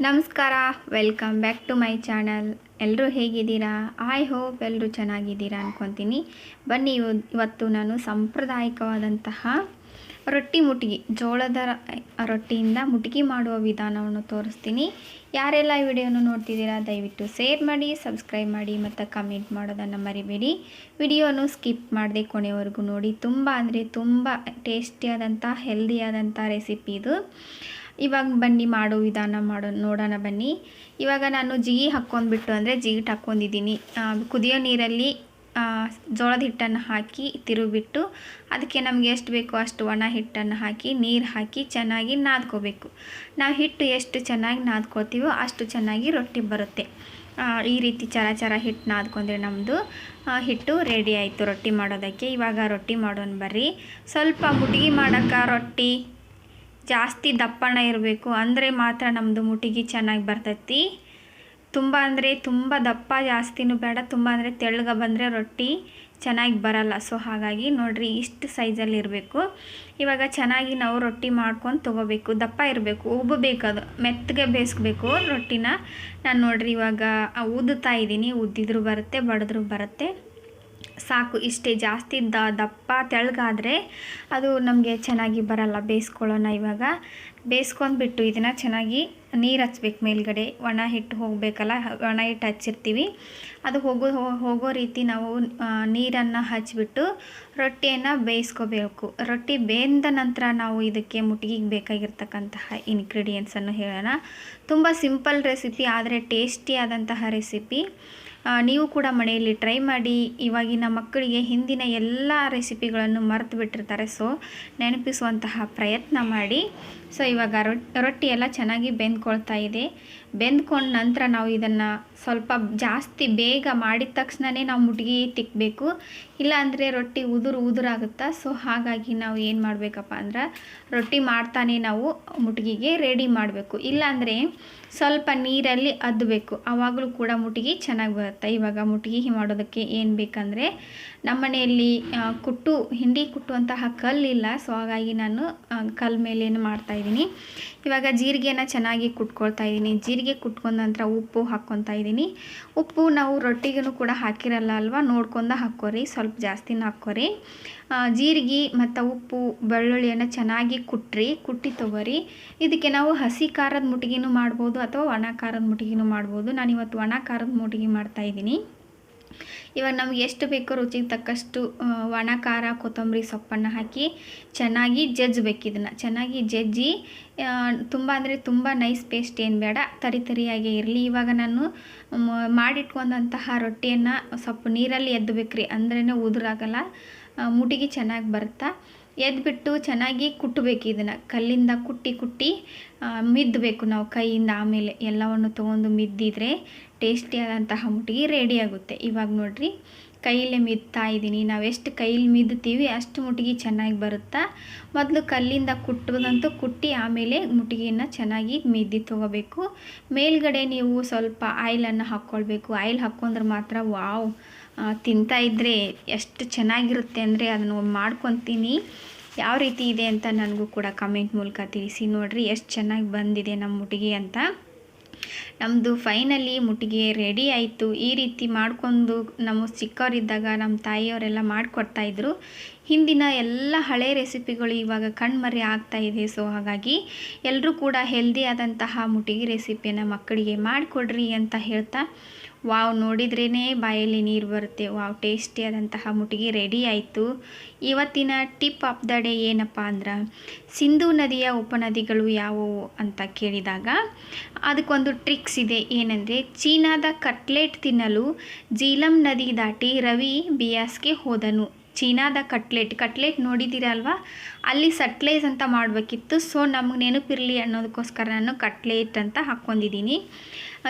ನಮಸ್ಕಾರ welcome back to my channel ಎಲ್ಲರೂ ಹೇಗಿದ್ದೀರಾ? ಐ ಹೋಪ್ ಎಲ್ಲರೂ ಚೆನ್ನಾಗಿದ್ದೀರಾ ಅಂದ್ಕೊತೀನಿ ಬನ್ನಿ, ಇವ- ಇವತ್ತು ನಾನು ಸಾಂಪ್ರದಾಯಿಕವಾದಂತಹ ರೊಟ್ಟಿ ಮುಟ್ಗಿ, ಜೋಳದ ರೊಟ್ಟಿಯಿಂದ ಮುಟ್ಗಿ ಮಾಡುವ ವಿಧಾನವನ್ನು ತೋರಿಸ್ತೀನಿ. ಯಾರೆಲ್ಲ ಈ ವಿಡಿಯೋನ ನೋಡ್ತಿದ್ದೀರಾ, ದಯವಿಟ್ಟು ಶೇರ್ ಮಾಡಿ ಸಬ್ಸ್ಕ್ರೈಬ್ ಮಾಡಿ, ಮತ್ತು ಕಮೆಂಟ್ ಮಾಡೋದನ್ನು ಮರಿಬೇಡಿ. ವಿಡಿಯೋನು ಸ್ಕಿಪ್ ಮಾಡದೆ ಕೊನೆವರೆಗೂ ನೋಡಿ. ತುಂಬ ಅಂದರೆ ತುಂಬ ಟೇಸ್ಟಿಯಾದಂಥ ಹೆಲ್ದಿಯಾದಂಥ ರೆಸಿಪಿ ಇದು. ಇವಾಗ ಬನ್ನಿ ಮಾಡೋ ವಿಧಾನ ಮಾಡೋ, ನೋಡೋಣ ಬನ್ನಿ. ಇವಾಗ ನಾನು ಜಿಗಿ ಹಾಕ್ಕೊಂಡ್ಬಿಟ್ಟು ಅಂದರೆ ಜಿಗಿಟ್ ಹಾಕ್ಕೊಂಡಿದ್ದೀನಿ. ಕುದಿಯೋ ನೀರಲ್ಲಿ ಜೋಳದ ಹಿಟ್ಟನ್ನು ಹಾಕಿ ತಿರುಗಿಬಿಟ್ಟು ಅದಕ್ಕೆ ನಮಗೆ ಎಷ್ಟು ಬೇಕೋ ಅಷ್ಟು ಒಣ ಹಿಟ್ಟನ್ನು ಹಾಕಿ, ನೀರು ಹಾಕಿ ಚೆನ್ನಾಗಿ ನಾದ್ಕೋಬೇಕು. ನಾವು ಹಿಟ್ಟು ಎಷ್ಟು ಚೆನ್ನಾಗಿ ನಾದ್ಕೋತೀವೋ ಅಷ್ಟು ಚೆನ್ನಾಗಿ ರೊಟ್ಟಿ ಬರುತ್ತೆ. ಈ ರೀತಿ ಚರ ಚರ ಹಿಟ್ಟು ನಾದ್ಕೊಂಡ್ರೆ ನಮ್ಮದು ಹಿಟ್ಟು ರೆಡಿ ಆಯಿತು ರೊಟ್ಟಿ ಮಾಡೋದಕ್ಕೆ. ಇವಾಗ ರೊಟ್ಟಿ ಮಾಡೋಣ ಬರ್ರಿ. ಸ್ವಲ್ಪ ಮುಟ್ಗಿ ಮಾಡೋಕ್ಕೆ ರೊಟ್ಟಿ. ಜಾಸ್ತಿ ದಪ್ಪಣ ಇರಬೇಕು ಅಂದರೆ ಮಾತ್ರ ನಮ್ಮದು ಮುಟಿಗಿ ಚೆನ್ನಾಗಿ ಬರ್ತೈತಿ. ತುಂಬ ಅಂದರೆ ತುಂಬ ದಪ್ಪ ಜಾಸ್ತಿನೂ ಬೇಡ, ತುಂಬ ಅಂದರೆ ತೆಳ್ಳಗೆ ಬಂದರೆ ರೊಟ್ಟಿ ಚೆನ್ನಾಗಿ ಬರಲ್ಲ. ಸೊ ಹಾಗಾಗಿ ನೋಡಿರಿ ಇಷ್ಟು ಸೈಜಲ್ಲಿ ಇರಬೇಕು. ಇವಾಗ ಚೆನ್ನಾಗಿ ನಾವು ರೊಟ್ಟಿ ಮಾಡ್ಕೊಂಡು ತೊಗೋಬೇಕು. ದಪ್ಪ ಇರಬೇಕು, ಉಬ್ಬಬೇಕು ಅದು. ಮೆತ್ತಗೆ ಬೇಯಿಸ್ಬೇಕು ರೊಟ್ಟಿನ. ನಾನು ನೋಡಿರಿ ಇವಾಗ ಉದ್ದುತ್ತಾ ಇದ್ದೀನಿ. ಉದ್ದಿದ್ರೂ ಬರುತ್ತೆ, ಬಡಿದ್ರೂ ಬರುತ್ತೆ. ಸಾಕು, ಇಷ್ಟೇ ಜಾಸ್ತಿ ದ, ದಪ್ಪ, ತೆಳ್ಳಗಾದರೆ ಅದು ನಮಗೆ ಚೆನ್ನಾಗಿ ಬರಲ್ಲ, ಬೇಯಿಸ್ಕೊಳ್ಳೋಣ ಇವಾಗ. ಬೇಯಿಸ್ಕೊಂಡ್ಬಿಟ್ಟು ಇದನ್ನು ಚೆನ್ನಾಗಿ ನೀರು ಹಚ್ಬೇಕು ಮೇಲ್ಗಡೆ. ಒಣ ಹಿಟ್ಟು ಹೋಗಬೇಕಲ್ಲ, ಒಣ ಹಿಟ್ಟು ಹಚ್ಚಿರ್ತೀವಿ. ಅದು ಹೋಗೋ ಹೋಗೋ ರೀತಿ ನಾವು ನೀರನ್ನು ಹಚ್ಚಿಬಿಟ್ಟು ರೊಟ್ಟಿಯನ್ನು ಬೇಯಿಸ್ಕೋಬೇಕು. ರೊಟ್ಟಿ ಬೇಂದ ನಂತರ ನಾವು ಇದಕ್ಕೆ ಮುಟ್ಗಿಗೆ ಬೇಕಾಗಿರ್ತಕ್ಕಂತಹ ಇನ್ಗ್ರೀಡಿಯೆಂಟ್ಸನ್ನು ಹೇಳೋಣ. ತುಂಬ ಸಿಂಪಲ್ ರೆಸಿಪಿ ಆದರೆ ಟೇಸ್ಟಿಯಾದಂತಹ ರೆಸಿಪಿ ನೀವು ಕೂಡ ಮನೆಯಲ್ಲಿ ಟ್ರೈ ಮಾಡಿ ಇವಾಗಿನ ಮಕ್ಕಳಿಗೆ ಹಿಂದಿನ ಎಲ್ಲ ರೆಸಿಪಿಗಳನ್ನು ಮರೆತು ಬಿಟ್ಟಿರ್ತಾರೆ ಸೊ ನೆನಪಿಸುವಂತಹ ಪ್ರಯತ್ನ ಮಾಡಿ. ಸೊ ಇವಾಗ ರೊಟ್ಟಿ ರೊಟ್ಟಿ ಎಲ್ಲ ಚೆನ್ನಾಗಿ ಬೆಂದ್ಕೊಳ್ತಾ ಇದೆ. ಬೆಂದ್ಕೊಂಡ ನಂತರ ನಾವು ಇದನ್ನು ಸ್ವಲ್ಪ ಜಾಸ್ತಿ ಬೇಗ ಮಾಡಿದ ತಕ್ಷಣವೇ ನಾವು ಮುಟ್ಗಿ ತಿಕ್ಕಬೇಕು ಇಲ್ಲಾಂದರೆ ರೊಟ್ಟಿ ಉದುರು ಉದುರಾಗುತ್ತಾ ಸೊ ಹಾಗಾಗಿ ನಾವು ಏನು ಮಾಡಬೇಕಪ್ಪ ಅಂದ್ರೆ ರೊಟ್ಟಿ ಮಾಡ್ತಾನೆ ನಾವು ಮುಟ್ಗಿಗೆ ರೆಡಿ ಮಾಡಬೇಕು. ಇಲ್ಲಾಂದರೆ ಸ್ವಲ್ಪ ನೀರಲ್ಲಿ ಅದ್ದಬೇಕು ಆವಾಗಲೂ ಕೂಡ ಮುಟ್ಗಿ ಚೆನ್ನಾಗಿ ಬರುತ್ತೆ. ಇವಾಗ ಮುಟ್ಗಿ ಮಾಡೋದಕ್ಕೆ ಏನು ಬೇಕಂದರೆ ನಮ್ಮನೆಯಲ್ಲಿ ಕುಟ್ಟು, ಹಿಂಡಿ ಕುಟ್ಟುವಂತಹ ಕಲ್ಲಿಲ್ಲ. ಸೊ ಹಾಗಾಗಿ ನಾನು ಕಲ್ ಮೇಲೇನು ಮಾಡ್ತಾಯಿದ್ದೀನಿ ಇವಾಗ ಜೀರಿಗೆನ ಚೆನ್ನಾಗಿ ಕುಟ್ಕೊಳ್ತಾ ಇದ್ದೀನಿ. ಜೀರಿಗೆ ಕುಟ್ಕೊಂಡ ನಂತರ ಉಪ್ಪು ಹಾಕ್ಕೊತಾ ಇದ್ದೀನಿ. ಉಪ್ಪು ನಾವು ರೊಟ್ಟಿಗೂ ಕೂಡ ಹಾಕಿರಲ್ಲ ಅಲ್ವಾ? ನೋಡ್ಕೊಂಡ ಹಾಕ್ಕೋರಿ. ಸ್ವಲ್ಪ ಜಾಸ್ತಿನ ಹಾಕ್ಕೋರಿ. ಜೀರಿಗೆ ಮತ್ತು ಉಪ್ಪು, ಬೆಳ್ಳುಳ್ಳಿಯನ್ನು ಚೆನ್ನಾಗಿ ಕುಟ್ರಿ. ಕುಟ್ಟಿ ತೊಗೋರಿ. ಇದಕ್ಕೆ ನಾವು ಹಸಿ ಖಾರದ ಮುಟ್ಗಿನೂ ಮಾಡ್ಬೋದು ಅಥವಾ ಒಣ ಖಾರದ ಮುಟ್ಗಿನೂ ಮಾಡ್ಬೋದು. ನಾನು ಇವತ್ತು ಒಣ ಖಾರದ ಮುಟ್ಗಿ ಮಾಡ್ತಾಯಿದ್ದೀನಿ ಇವಾಗ ನಮ್ಗೆ ಎಷ್ಟು ಬೇಕೋ ರುಚಿಗೆ ತಕ್ಕಷ್ಟು ಒಣ, ಖಾರ, ಕೊತ್ತಂಬರಿ, ಸೊಪ್ಪನ್ನು ಹಾಕಿ ಚೆನ್ನಾಗಿ ಜಜ್ಜಬೇಕು ಇದನ್ನು. ಚೆನ್ನಾಗಿ ಜಜ್ಜಿ ತುಂಬ ಅಂದರೆ ತುಂಬ ನೈಸ್ ಪೇಸ್ಟ್ ಏನು ಬೇಡ, ತರಿ ತರಿಯಾಗೇ ಇರಲಿ. ಇವಾಗ ನಾನು ಮಾಡಿಟ್ಕೊಂಡಂತಹ ರೊಟ್ಟಿಯನ್ನು ಸ್ವಲ್ಪ ನೀರಲ್ಲಿ ಎದ್ದಬೇಕ್ರಿ ಅಂದ್ರೇ ಉದುರಾಗಲ್ಲ ಮುಟಿಗೆ ಚೆನ್ನಾಗಿ ಬರುತ್ತಾ? ಎದ್ಬಿಟ್ಟು ಚೆನ್ನಾಗಿ ಕುಟ್ಟಬೇಕು ಇದನ್ನು. ಕಲ್ಲಿಂದ ಕುಟ್ಟಿ ಕುಟ್ಟಿ ಮಿದ್ದಬೇಕು ನಾವು ಕೈಯಿಂದ ಆಮೇಲೆ ಎಲ್ಲವನ್ನು ತೊಗೊಂಡು ಮಿದ್ದಿದ್ರೆ ಟೇಸ್ಟಿಯಾದಂತಹ ಮುಟ್ಟಿಗೆ ರೆಡಿಯಾಗುತ್ತೆ ಇವಾಗ ನೋಡಿರಿ ಕೈಯಲ್ಲೇ ಮಿದ್ತಾ ಇದ್ದೀನಿ. ನಾವು ಎಷ್ಟು ಕೈಲಿ ಮಿದ್ತೀವಿ ಅಷ್ಟು ಮುಟ್ಟಿಗೆ ಚೆನ್ನಾಗಿ ಬರುತ್ತಾ? ಮೊದಲು ಕಲ್ಲಿಂದ ಕುಟ್ಟೋದಂತೂ ಕುಟ್ಟಿ ಆಮೇಲೆ ಮುಟ್ಟಿಗೆಯನ್ನು ಚೆನ್ನಾಗಿ ಮಿದ್ದಿ ತೊಗೋಬೇಕು. ಮೇಲ್ಗಡೆ ನೀವು ಸ್ವಲ್ಪ ಆಯಿಲನ್ನು ಹಾಕ್ಕೊಳ್ಬೇಕು ಆಯಿಲ್ ಹಾಕ್ಕೊಂಡ್ರೆ ಮಾತ್ರ ವಾವ್ ತಿಂತಾ ಇದ್ದರೆ ಎಷ್ಟು ಚೆನ್ನಾಗಿರುತ್ತೆ ಅಂದರೆ ಅದನ್ನು ಮಾಡ್ಕೊತೀನಿ. ಯಾವ ರೀತಿ ಇದೆ ಅಂತ ನನಗೂ ಕೂಡ ಕಮೆಂಟ್ ಮೂಲಕ ತಿಳಿಸಿ ನೋಡಿರಿ. ಎಷ್ಟು ಚೆನ್ನಾಗಿ ಬಂದಿದೆ ನಮ್ಮ ಮುಟ್ಟಿಗೆ ಅಂತ. ನಮ್ಮದು ಫೈನಲಿ ಮುಟ್ಟಿಗೆ ರೆಡಿ ಆಯಿತು. ಈ ರೀತಿ ಮಾಡ್ಕೊಂಡು ನಮ್ಮ ಚಿಕ್ಕವರಿದ್ದಾಗ ನಮ್ಮ ತಾಯಿಯವರೆಲ್ಲ ಮಾಡಿಕೊಡ್ತಾಯಿದ್ರು ಹಿಂದಿನ ಎಲ್ಲ ಹಳೆ ರೆಸಿಪಿಗಳು ಇವಾಗ ಕಣ್ಮರೆ ಆಗ್ತಾ ಇದೆ. ಸೊ ಹಾಗಾಗಿ ಎಲ್ಲರೂ ಕೂಡ ಹೆಲ್ದಿ ಆದಂತಹ ಮುಟಿಗೆ ರೆಸಿಪಿಯನ್ನು ಮಕ್ಕಳಿಗೆ ಮಾಡಿಕೊಡ್ರಿ ಅಂತ ಹೇಳ್ತಾ, ವಾವ್ ನೋಡಿದ್ರೇ ಬಾಯಲ್ಲಿ ನೀರು ಬರುತ್ತೆ. ವಾವ್ ಟೇಸ್ಟಿ ಆದಂತಹ ಮುಟಿಗೆ ರೆಡಿ ಆಯಿತು. ಇವತ್ತಿನ ಟಿಪ್ ಆಫ್ ದ ಡೇ ಏನಪ್ಪ ಅಂದ್ರೆ, ಸಿಂಧೂ ನದಿಯ ಉಪನದಿಗಳು ಯಾವುವು ಅಂತ ಕೇಳಿದಾಗ, ಅದಕ್ಕೊಂದು ಟ್ರಿಕ್ಸ್ ಇದೆ. ಏನಂದರೆ, ಚೀನಾದ ಕಟ್ಲೆಟ್ ತಿನ್ನಲು ಜೀಲಂ ನದಿ ದಾಟಿ ರವಿ ಬಿಯಾಸ್ಗೆ ಹೋದನು. ಚೀನಾದ ಕಟ್ಲೆಟ್ ಕಟ್ಲೆಟ್ ನೋಡಿದ್ದೀರಲ್ವಾ? ಅಲ್ಲಿ ಸಟ್ಲೈಸ್ ಅಂತ ಮಾಡಬೇಕಿತ್ತು. ಸೊ, ನಮಗೆ ನೆನಪಿರಲಿ ಅನ್ನೋದಕ್ಕೋಸ್ಕರ ನಾನು ಕಟ್ಲೆಟ್ ಅಂತ ಹಾಕ್ಕೊಂಡಿದ್ದೀನಿ.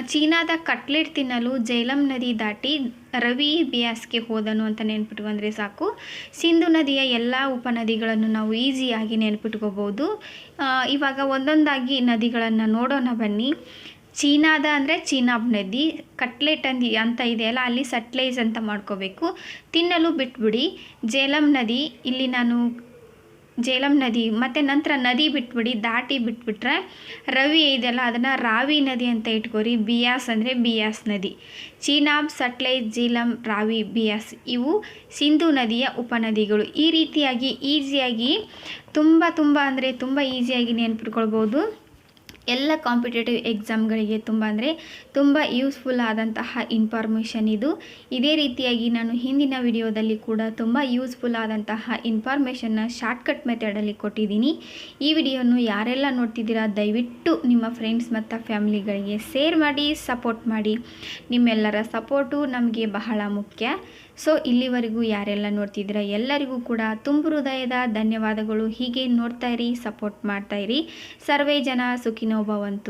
ಚೀನಾದ ಕಟ್ಲೆಟ್ ತಿನ್ನಲು ಜೈಲಂ ನದಿ ದಾಟಿ ರವಿ ಬಿಯಾಸ್ಗೆ ಹೋದನು ಅಂತ ನೆನ್ಪಿಟ್ಕೊಂಡ್ರೆ ಸಾಕು. ಸಿಂಧು ನದಿಯ ಎಲ್ಲ ಉಪನದಿಗಳನ್ನು ನಾವು ಈಸಿಯಾಗಿ ನೆನ್ಪಿಟ್ಕೋಬೋದು. ಇವಾಗ ಒಂದೊಂದಾಗಿ ನದಿಗಳನ್ನು ನೋಡೋಣ ಬನ್ನಿ. ಚೀನಾದ ಅಂದರೆ ಚೀನಾಬ್ ನದಿ, ಕಟ್ಲೆಟ್ ಅಂದಿ ಅಂತ ಇದೆಯಲ್ಲ ಅಲ್ಲಿ ಸಟ್ಲೈಸ್ ಅಂತ ಮಾಡ್ಕೋಬೇಕು. ತಿನ್ನಲು ಬಿಟ್ಬಿಡಿ. ಜೇಲಂ ನದಿ, ಇಲ್ಲಿ ನಾನು ಜೇಲಂ ನದಿ, ಮತ್ತು ನಂತರ ನದಿ ಬಿಟ್ಬಿಡಿ, ದಾಟಿ ಬಿಟ್ಬಿಟ್ರೆ ರವಿ ಇದೆಯಲ್ಲ, ಅದನ್ನು ರಾವಿ ನದಿ ಅಂತ ಇಟ್ಕೋರಿ. ಬಿಯಾಸ್ ಅಂದರೆ ಬಿಯಾಸ್ ನದಿ. ಚೀನಾಬ್ ಸಟ್ಲೇಜ್ ಜೀಲಂ, ರಾವಿ, ಬಿಯಾಸ್ ಇವು ಸಿಂಧು ನದಿಯ ಉಪನದಿಗಳು. ಈ ರೀತಿಯಾಗಿ ಈಸಿಯಾಗಿ ತುಂಬ ತುಂಬ ಅಂದರೆ ತುಂಬ ಈಸಿಯಾಗಿ ನೆನ್ಪಿಟ್ಕೊಳ್ಬೋದು. ಎಲ್ಲ ಕಾಂಪಿಟೇಟಿವ್ ಎಕ್ಸಾಮ್ಗಳಿಗೆ ತುಂಬ ಅಂದರೆ ತುಂಬ ಯೂಸ್ಫುಲ್ ಆದಂತಹ ಇನ್ಫಾರ್ಮೇಷನ್ ಇದು. ಇದೇ ರೀತಿಯಾಗಿ ನಾನು ಹಿಂದಿನ ವಿಡಿಯೋದಲ್ಲಿ ಕೂಡ ತುಂಬ ಯೂಸ್ಫುಲ್ ಆದಂತಹ ಇನ್ಫಾರ್ಮೇಷನ್ನ ಶಾರ್ಟ್ಕಟ್ ಮೆಥಡಲ್ಲಿ ಕೊಟ್ಟಿದ್ದೀನಿ. ಈ ವಿಡಿಯೋನು ಯಾರೆಲ್ಲ ನೋಡ್ತಿದ್ದೀರಾ, ದಯವಿಟ್ಟು ನಿಮ್ಮ ಫ್ರೆಂಡ್ಸ್ ಮತ್ತು ಫ್ಯಾಮಿಲಿಗಳಿಗೆ ಶೇರ್ ಮಾಡಿ ಸಪೋರ್ಟ್ ಮಾಡಿ. ನಿಮ್ಮೆಲ್ಲರ ಸಪೋರ್ಟು ನಮಗೆ ಬಹಳ ಮುಖ್ಯ. ಸೊ ಇಲ್ಲಿವರೆಗೂ ಯಾರೆಲ್ಲ ನೋಡ್ತಿದ್ದೀರಾ, ಎಲ್ಲರಿಗೂ ಕೂಡ ತುಂಬು ಹೃದಯದ ಧನ್ಯವಾದಗಳು. ಹೀಗೆ ನೋಡ್ತಾ ಇರಿ ಸಪೋರ್ಟ್ ಮಾಡ್ತಾ ಇರಿ. ಸರ್ವೇ ಜನ ಸುಖಿನೋ ಭವಂತು